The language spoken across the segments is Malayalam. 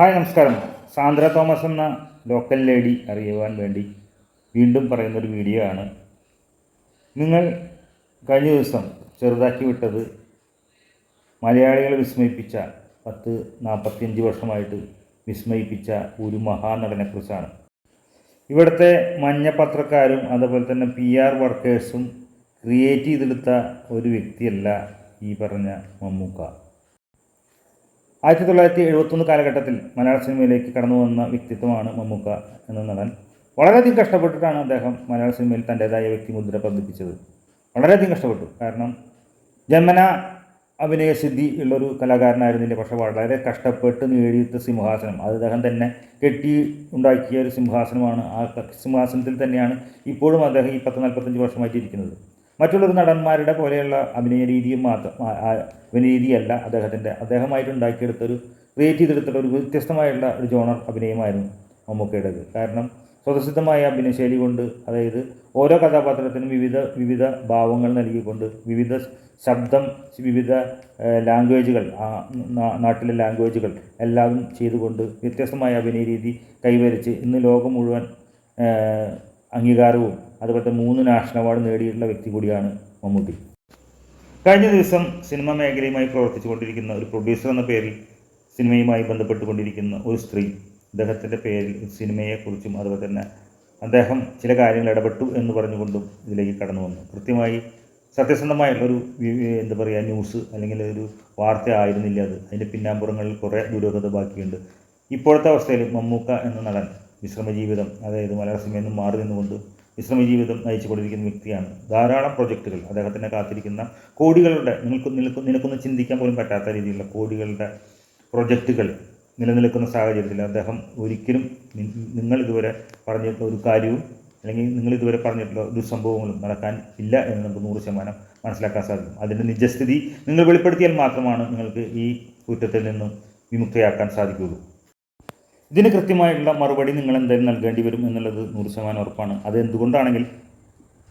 ഹായ് നമസ്കാരം. സാന്ദ്ര തോമസ് എന്ന ലോക്കൽ ലേഡി അറിയുവാൻ വേണ്ടി വീണ്ടും പറയുന്നൊരു വീഡിയോ ആണ്. നിങ്ങൾ കഴിഞ്ഞ ദിവസം ചെറുതാക്കി വിട്ടത് മലയാളികളെ വിസ്മയിപ്പിച്ച പത്ത് നാൽപ്പത്തിയഞ്ച് വർഷമായിട്ട് വിസ്മയിപ്പിച്ച ഒരു മഹാനടനെക്കുറിച്ചാണ് ഇവിടുത്തെ മഞ്ഞ പത്രക്കാരും അതുപോലെ തന്നെ പി ആർ വർക്കേഴ്സും ക്രിയേറ്റ് ചെയ്തെടുത്ത ഒരു വ്യക്തിയല്ല ഈ പറഞ്ഞ മമ്മൂക്ക. ആയിരത്തി തൊള്ളായിരത്തി എഴുപത്തൊന്ന് കാലഘട്ടത്തിൽ മലയാള സിനിമയിലേക്ക് കടന്നു വന്ന വ്യക്തിത്വമാണ് മമ്മൂക്ക എന്ന നടൻ. വളരെയധികം കഷ്ടപ്പെട്ടിട്ടാണ് അദ്ദേഹം മലയാള സിനിമയിൽ തന്റേതായ വ്യക്തിമുദ്ര പതിപ്പിച്ചത്. വളരെയധികം കഷ്ടപ്പെട്ടു. കാരണം ജന്മന അഭിനയസിദ്ധി ഉള്ളൊരു കലാകാരനായിരുന്നില്ല പക്ഷെ വളരെ കഷ്ടപ്പെട്ട് നേടിയെടുത്ത സിംഹാസനം. അത് അദ്ദേഹം തന്നെ കെട്ടി ഉണ്ടാക്കിയ ഒരു സിംഹാസനമാണ്. ആ സിംഹാസനത്തിൽ തന്നെയാണ് ഇപ്പോഴും അദ്ദേഹം ഈ പത്ത് നാൽപ്പത്തഞ്ച് വർഷമായിട്ട് ഇരിക്കുന്നത് മറ്റുള്ളൊരു നടന്മാരുടെ പോലെയുള്ള അഭിനയ രീതിയും മാത്രം അഭിനയ രീതിയല്ല അദ്ദേഹത്തിന്റെ. അദ്ദേഹമായിട്ട് ഉണ്ടാക്കിയെടുത്തൊരു ക്രിയേറ്റ് ചെയ്തെടുത്തുള്ള ഒരു വ്യത്യസ്തമായുള്ള ഒരു ജോണർ അഭിനയമായിരുന്നു മമ്മൂക്കയുടേത്. കാരണം സ്വതസിദ്ധമായ അഭിനയശൈലി കൊണ്ട് അതായത് ഓരോ കഥാപാത്രത്തിനും വിവിധ വിവിധ ഭാവങ്ങൾ നൽകിക്കൊണ്ട് വിവിധ ശബ്ദം വിവിധ ലാംഗ്വേജുകൾ നാട്ടിലെ ലാംഗ്വേജുകൾ എല്ലാം ചെയ്തുകൊണ്ട് വ്യത്യസ്തമായ അഭിനയ രീതി കൈവരിച്ച് ഇന്ന് ലോകം മുഴുവൻ അംഗീകാരവും അതുപോലത്തെ മൂന്ന് നാഷണൽ അവാർഡ് നേടിയിട്ടുള്ള വ്യക്തി കൂടിയാണ് മമ്മൂട്ടി. കഴിഞ്ഞ ദിവസം സിനിമ മേഖലയുമായി പ്രവർത്തിച്ചുകൊണ്ടിരിക്കുന്ന ഒരു പ്രൊഡ്യൂസർ എന്ന പേരിൽ സിനിമയുമായി ബന്ധപ്പെട്ടുകൊണ്ടിരിക്കുന്ന ഒരു സ്ത്രീ അദ്ദേഹത്തിന്റെ പേരിൽ സിനിമയെക്കുറിച്ചും അതുപോലെ തന്നെ അദ്ദേഹം ചില കാര്യങ്ങൾ ഇടപെട്ടു എന്ന് പറഞ്ഞുകൊണ്ടും ഇതിലേക്ക് കടന്നു വന്നു. കൃത്യമായി സത്യസന്ധമായ ഒരു എന്താ പറയുക ന്യൂസ് അല്ലെങ്കിൽ ഒരു വാർത്ത ആയിരുന്നില്ല അത്. അതിന്റെ പിന്നാമ്പുറങ്ങളിൽ കുറേ ദുരൂഹത ബാക്കിയുണ്ട്. ഇപ്പോഴത്തെ അവസ്ഥയിൽ മമ്മൂക്ക എന്ന നടൻ വിശ്രമജീവിതം അതായത് മലയാള സിനിമയിൽ നിന്ന് മാറി നിന്നുകൊണ്ട് വിശ്രമജീവിതം നയിച്ചുകൊണ്ടിരിക്കുന്ന വ്യക്തിയാണ്. ധാരാളം പ്രൊജക്റ്റുകൾ അദ്ദേഹത്തിനെ കാത്തിരിക്കുന്ന കോടികളുടെ നിങ്ങൾക്ക് നിൽക്കും നിനക്കൊന്ന് ചിന്തിക്കാൻ പോലും പറ്റാത്ത രീതിയിലുള്ള കോടികളുടെ പ്രൊജക്റ്റുകൾ നിലനിൽക്കുന്ന സാഹചര്യത്തിൽ അദ്ദേഹം ഒരിക്കലും നിങ്ങൾ ഇതുവരെ പറഞ്ഞിട്ടുള്ള ഒരു കാര്യവും അല്ലെങ്കിൽ നിങ്ങൾ ഇതുവരെ പറഞ്ഞിട്ടുള്ള ഒരു സംഭവങ്ങളും നടക്കാൻ ഇല്ല എന്ന് നമുക്ക് നൂറ് ശതമാനം മനസ്സിലാക്കാൻ സാധിക്കും. അതിന്റെ നിജസ്ഥിതി നിങ്ങൾ വെളിപ്പെടുത്തിയാൽ മാത്രമാണ് നിങ്ങൾക്ക് ഈ കുറ്റത്തിൽ നിന്നും വിമുക്തയാക്കാൻ സാധിക്കുകയുള്ളൂ. ഇതിന് കൃത്യമായിട്ടുള്ള മറുപടി നിങ്ങൾ എന്തായാലും നൽകേണ്ടി വരും എന്നുള്ളത് നൂറ് ശതമാനം ഉറപ്പാണ്. അത് എന്തുകൊണ്ടാണെങ്കിൽ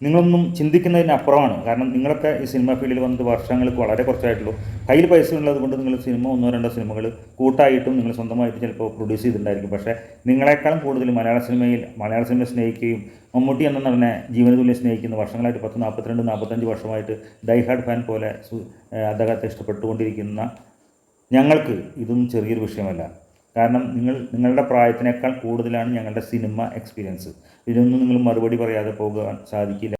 നിങ്ങളൊന്നും ചിന്തിക്കുന്നതിനപ്പുറമാണ്. കാരണം നിങ്ങളൊക്കെ ഈ സിനിമ ഫീൽഡിൽ വന്നത് വർഷങ്ങൾക്ക് വളരെ കുറച്ചായിട്ടുള്ളൂ. കയ്യിൽ പൈസ ഉള്ളത് കൊണ്ട് നിങ്ങൾ സിനിമ ഒന്നോ രണ്ടോ സിനിമകൾ കൂട്ടായിട്ടും നിങ്ങൾ സ്വന്തമായിട്ട് ചിലപ്പോൾ പ്രൊഡ്യൂസ് ചെയ്തിട്ടുണ്ടായിരിക്കും. പക്ഷേ നിങ്ങളെക്കാളും കൂടുതൽ മലയാള സിനിമയിൽ മലയാള സിനിമ സ്നേഹിക്കുകയും മമ്മൂട്ടി എന്ന നടനെ ജീവനതുല്യം സ്നേഹിക്കുന്ന വർഷങ്ങളായിട്ട് പത്ത് നാൽപ്പത്തിരണ്ട് നാൽപ്പത്തഞ്ച് വർഷമായിട്ട് ഡൈഹാർഡ് ഫാൻ പോലെ അദ്ദേഹത്തെ ഇഷ്ടപ്പെട്ടുകൊണ്ടിരിക്കുന്ന ഞങ്ങൾക്ക് ഇതൊന്നും ചെറിയൊരു വിഷയമല്ല. കാരണം നിങ്ങൾ നിങ്ങളുടെ പ്രായത്തിനേക്കാൾ കൂടുതലാണ് ഞങ്ങളുടെ സിനിമ എക്സ്പീരിയൻസ് ഇതിനൊന്നും നിങ്ങൾ മറുപടി പറയാതെ പോകാൻ സാധിക്കില്ല.